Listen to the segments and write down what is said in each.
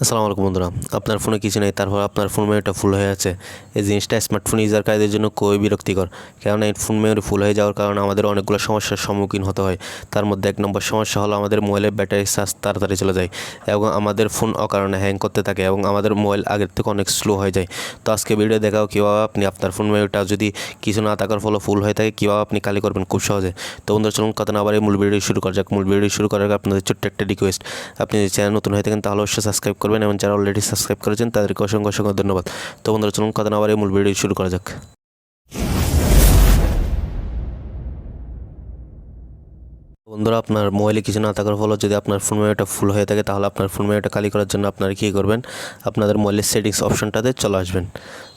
আসসালামু আলাইকুম বন্ধুরা। আপনার ফোনে কিছু নেই, তারপর আপনার ফোন মেমোরিটা ফুল হয়ে আছে এই জিনিসটা স্মার্টফোন ইউজারকারীদের জন্য খুবই বিরক্তিকর। কেননা এই ফোন মেমোরি ফুল হয়ে যাওয়ার কারণে আমাদের অনেকগুলো সমস্যার সম্মুখীন হতে হয়। তার মধ্যে এক নম্বর সমস্যা হলো আমাদের মোবাইলের ব্যাটারি চার্জ তাড়াতাড়ি চলে যায় এবং আমাদের ফোন অকারণে হ্যাং করতে থাকে এবং আমাদের মোবাইল আগের থেকে অনেক স্লো হয়ে যায়। তো আজকে ভিডিও দেখাও কীভাবে আপনি আপনার ফোন মেমোরিটা যদি কিছু না থাকার ফলে ফুল হয়ে থাকে, কীভাবে আপনি খালি করবেন? খুব সহজে। তো বন্ধুরা, চলুন কথা না আবার এই মূল ভিডিও শুরু করা যাক। মূল ভিডিও শুরু করার আগে আপনাদের ছোট্ট একটা রিকোয়েস্ট আপনি যদি চ্যানেল নতুন হয়ে থাকেন, তাহলে অবশ্যই সাবস্ক্রাইব করবেন এবং যারা অলরেডি সাবস্ক্রাইব করেছেন, তাদেরকে অসংখ্য অসংখ্য ধন্যবাদ। তো বন্ধুরা, চলুন কথা না এই মূল ভিডিও শুরু করা যাক। বন্ধুরা, আপনার মোবাইলে কিছু না থাকার ফলে যদি আপনার ফোন মেমোরিটা ফুল হয়ে থাকে, তাহলে আপনার ফোন মেমোরিটা খালি করার জন্য আপনারা কী করবেন? আপনাদের মোবাইলের সেটিংস অপশনটাতে চলে আসবেন।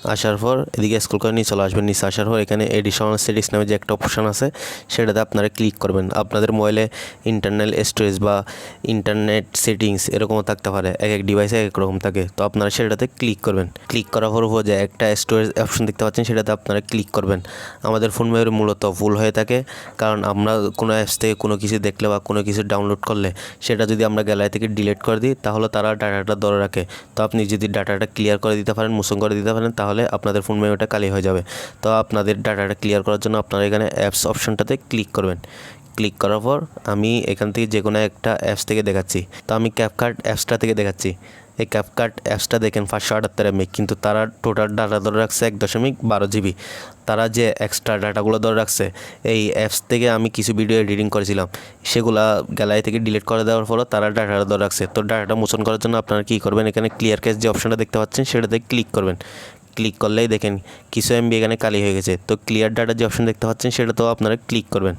আসার পর এদিকে স্কুল করে নিয়ে চলে আসবেন। নিচে আসার পর এখানে এডিশনাল সেটিংস নামে যে একটা অপশান আছে, সেটাতে আপনারা ক্লিক করবেন। আপনাদের মোবাইলে ইন্টারনাল স্টোরেজ বা ইন্টারনেট সেটিংস এরকমও থাকতে পারে। এক এক ডিভাইসে এক রকম থাকে। তো আপনারা সেটাতে ক্লিক করবেন। ক্লিক করার পর যে একটা স্টোরেজ অপশন দেখতে পাচ্ছেন, সেটাতে আপনারা ক্লিক করবেন। আমাদের ফোন মেমোরি মূলত ফুল হয়ে থাকে। কারণ আমরা কোনো অ্যাপস থেকে কোনো কিছু দেখলে বা কোনো কিছু ডাউনলোড করলে, সেটা যদি আমরা গ্যালারি থেকে ডিলিট করে দিই, তাহলে তারা ডাটাটা ধরে রাখে। তো আপনি যদি ডাটাটা ক্লিয়ার করে দিতে পারেন মোশন করে দিতে পারেন, তাহলে আপনাদের ফোন মেমোরিটা খালি হয়ে যাবে। তো আপনাদের ডাটাটা ক্লিয়ার করার জন্য আপনারা এখানে অ্যাপস অপশনটাতে ক্লিক করবেন। ক্লিক করার পর আমি এখান থেকে যে কোনো একটা অ্যাপস থেকে দেখাচ্ছি। তো আমি ক্যাপকার্ট অ্যাপসটা থেকে দেখাচ্ছি। এই ক্যাপকার্ট অ্যাপসটা দেখেন পাঁচশো আটাত্তর এমবি কিন্তু তারা টোটাল ডাটা ধরে রাখছে এক দশমিক বারো জিবি তারা যে এক্সট্রা ডাটাগুলো ধরে রাখছে, এই অ্যাপস থেকে আমি কিছু ভিডিও এডিটিং করেছিলাম। সেগুলা গ্যালারি থেকে ডিলিট করে দেওয়ার ফলে তারা ডাটাটা ধরে রাখছে। তো ডাটাটা মোচন করার জন্য আপনারা কী করবেন? এখানে ক্লিয়ার ক্যাশ যে অপশনটা দেখতে পাচ্ছেন, সেটাতে ক্লিক করবেন। ক্লিক করলেই দেখেন কিছু এমবি এখানে খালি হয়ে গেছে। তো ক্লিয়ার ডাটা যে অপশন দেখতে পাচ্ছেন, সেটা তো আপনারা ক্লিক করবেন।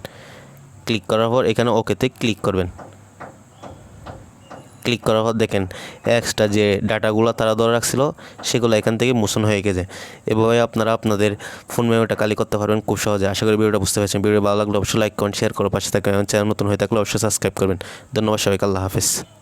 ক্লিক করার পর এখানে ওকেতে ক্লিক করবেন। ক্লিক করার পর দেখেন এক্সট্রা যে ডাটাগুলো তারা ধরে রাখছিল, সেগুলো এখান থেকে মোশন হয়ে গেছে। এভাবে আপনারা আপনাদের ফোন মেমোরিটা কালি করতে পারবেন খুব সহজে। আশা করি ভিডিওটা বুঝতে পারছেন। ভিডিও ভালো লাগলে অবশ্যই লাইক করেন শেয়ার করে, পাশে থাকবেন। চ্যানেল নতুন হয়ে থাকলে অবশ্যই সাবস্ক্রাইব করবেন। ধন্যবাদ সবাইকে, আল্লাহ হাফিজ।